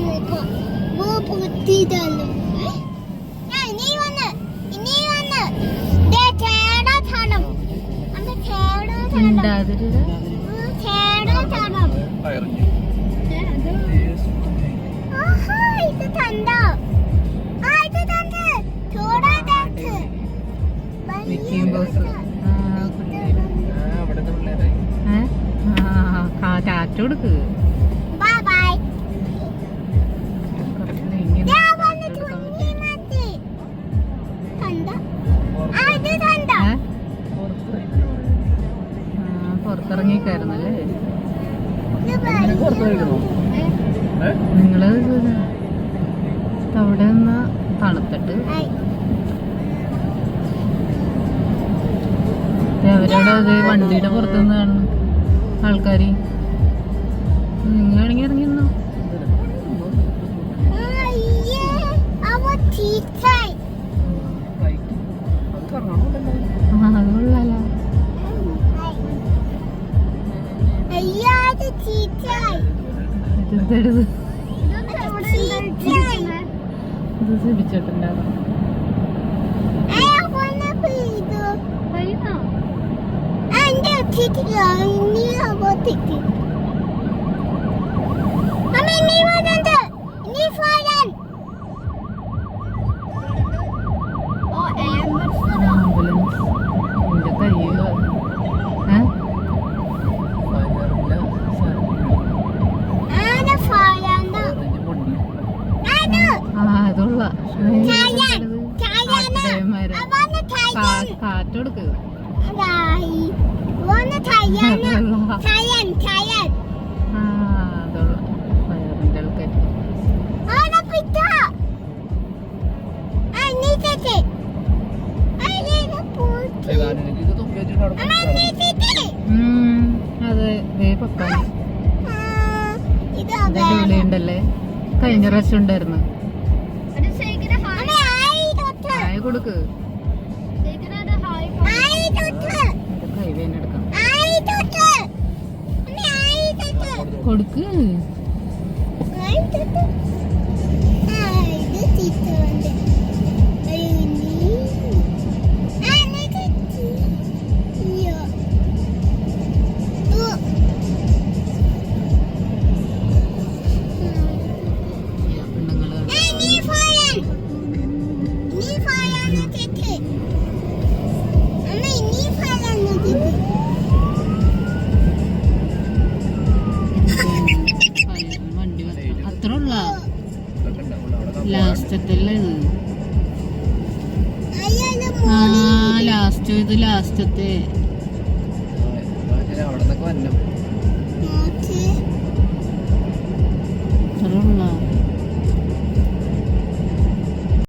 വന്നിപ്പോ വാ പൊത്തിയിട്ടല്ലോ നീ വന്ന് നീ വന്ന്. കാറ്റ് കൊടുക്കുക ഇറങ്ങിക്കായിരുന്നല്ലേ അവിടെ നിന്ന് തണുത്തിട്ട് അവരവിടെ അത് വണ്ടിയുടെ പുറത്തുനിന്ന് കാണുന്നു ആൾക്കാർ നിങ്ങളാണെങ്കിൽ ഇറങ്ങി the teacher. There is a... Teacher. This is teacher. I wanna be the... How you know? I'm the teacher. I need a teacher. How many കാറ്റ് കൊടുക്കുക അതെ ദേ പപ്പാ. ഉണ്ടല്ലേ കഴിഞ്ഞ പ്രാവശ്യം ഉണ്ടായിരുന്നു. കൊടുക്ക്. కొడుకు ലാസ്റ്റത്തിലാണ് ആ ലാസ്റ്റ് ഇത് ലാസ്റ്റത്തെ. അവിടെ നിന്നൊക്കെ വന്നു.